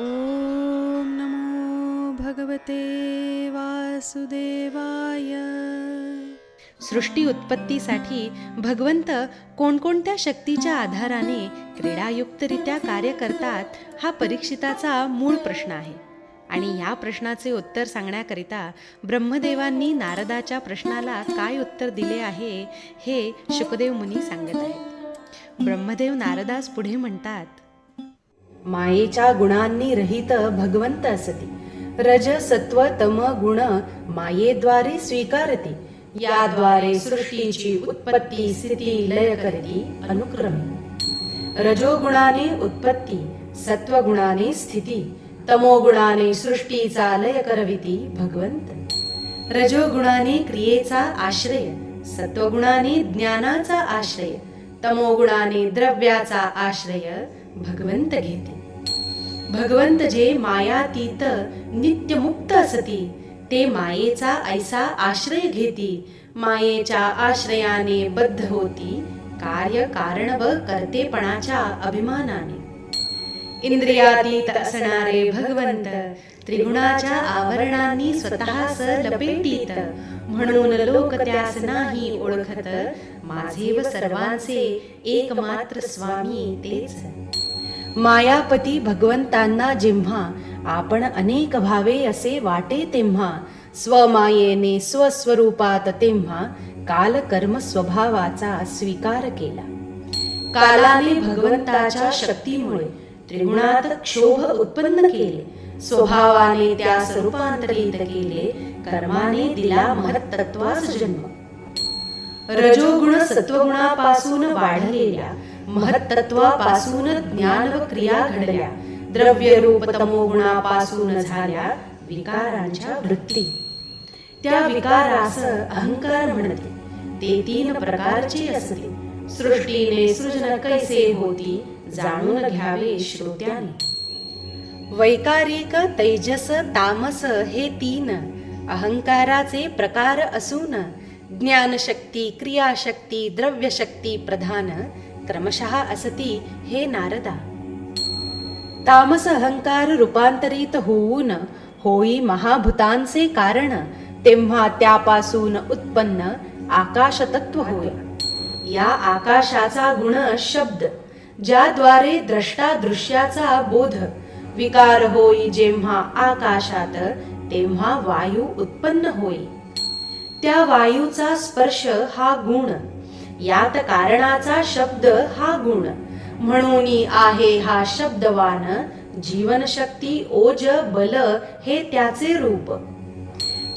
ॐ नमो भगवते वासुदेवाय. सृष्टी उत्पत्तीसाठी भगवंत कोणकोणत्या शक्तीच्या आधाराने क्रीडायुक्तरित्या कार्य करतात हा परीक्षिताचा मूळ प्रश्न आहे. आणि या प्रश्नाचे उत्तर सांगण्याकरिता ब्रह्मदेवांनी नारदाच्या प्रश्नाला काय उत्तर दिले आहे हे शुकदेव मुनी सांगत आहेत. ब्रह्मदेव नारदास पुढे म्हणतात मायेच्या गुणांनी रहित भगवंत असती. रज सत्व तम गुण मायेद्वारे स्वीकारते. याद्वारे सृष्टीची उत्पत्ती स्थिती लय करती अनुक्रमे. रजोगुणाने उत्पत्ती सत्वगुणाने स्थिती. तमोगुणाने सृष्टीचा लय करविती भगवंत. रजोगुणाने क्रियेचा आश्रय सत्वगुणाने ज्ञानाचा आश्रय तमोगुणाने द्रव्याचा आश्रय भगवंत घेते. भगवंत जे मायातीत नित्यमुक्त असती. ते मायेचा ऐसा आश्रय घेती. मायेच्या आश्रयाने बद्ध होती. कार्य कारण व कर्तेपणाच्या अभिमानाने. इंद्रियातीत असणारे भगवंत त्रिगुणाच्या आवरणांनी स्वतःस लपेटीत. म्हणून लोक त्यास नाही ओळखत. माझे व सर्वांचे एकमात्र स्वामी तेच. मायापती भगवंतांना जेव्हा आपण अनेक भावे असे वाटे तेव्हा स्वमायेने स्वस्वरूपात तेव्हा काल कर्म स्वभावाचा स्वीकार केला. कालाने भगवंताच्या शक्तीमुळे त्रिगुणात क्षोभ उत्पन्न केले. स्वभावाने त्यास रूपांतरित केले. कर्माने दिला महत्त्वास जन्म. रजोगुण सत्वगुणापासून वाढलेल्या महत्त्वापासून ज्ञान व क्रिया घडल्या. द्रव्य रूप तमोगुणापासून झाल्या विकारांच्या वृत्ती. त्या विकारास अहंकार म्हणते. ते तीन प्रकारचे असते. सृष्टीने सृजन कैसे होती जाणून घ्यावे श्रोत्याने. वैकारिक तैजस तामस हे तीन अहंकाराचे प्रकार असून ज्ञानशक्ती क्रियाशक्ती द्रव्यशक्ती प्रधान क्रमशः असती हे नारदा. तामस अहंकार रूपांतरित होऊन होई महाभूतांचे कारण तेव्हा त्यापासून उत्पन्न आकाशतत्व होय. या आकाशाचा गुण शब्द ज्याद्वारे द्रष्टा दृश्याचा बोध विकार होई जेव्हा आकाशात तेव्हा वायू उत्पन्न होई त्या वायूचा स्पर्श हा गुण यात कारणाचा शब्द हा गुण. म्हणून आहे हा शब्दवान जीवनशक्ती ओज बल हे त्याचे रूप.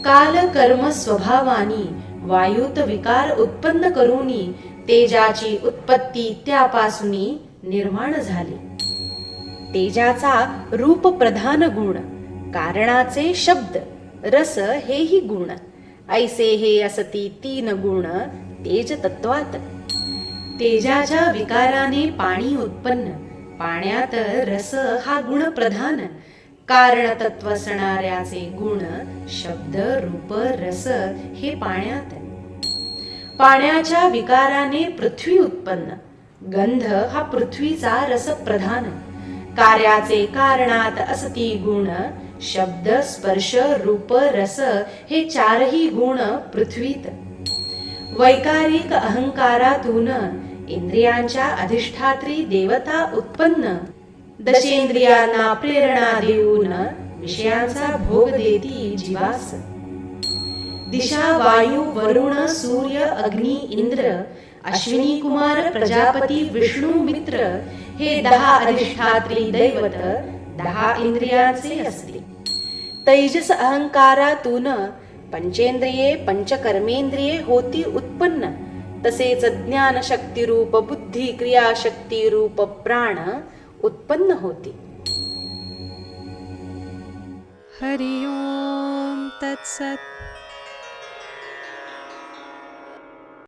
काल कर्म स्वभावानी वायूत विकार उत्पन्न करूनी तेजाची उत्पत्ती त्यापासून निर्माण झाली. तेजाचा रूप प्रधान गुण कारणाचे शब्द रस हेही गुण. ऐसे हे असती तीन गुण तेज तत्वात तेजाच्या विकाराने पाणी उत्पन्न पाण्यात रस हा गुण प्रधान. कारण तत्व असणाऱ्याचे गुण शब्द रूप रस हे पाण्यात. पाण्याच्या विकाराने पृथ्वी उत्पन्न. गंध हा पृथ्वीचा रस प्रधान. कार्याचे कारणात असती गुण शब्द स्पर्श रूप रस हे चारही गुण पृथ्वीत. वैकारिक अहंकारातून इंद्रियांच्या अधिष्ठात्री देवता उत्पन्न. दशेंद्रियांना प्रेरणा देऊन विषयांचा भोग देती जीवास. दिशा वायू वरुण सूर्य अग्नी इंद्र अश्विनी कुमार प्रजापती विष्णू मित्र हे दहा अधिष्ठात्री दैवत दहा इंद्रियांचे असते तैजस अहंकारातून पंचेंद्रिये पंचकर्मेंद्रिये होती उत्पन्न. तसेच ज्ञान शक्तिरूप बुद्धी क्रियाशक्ती रूप प्राण उत्पन्न होती. हरि ओम तत्सत्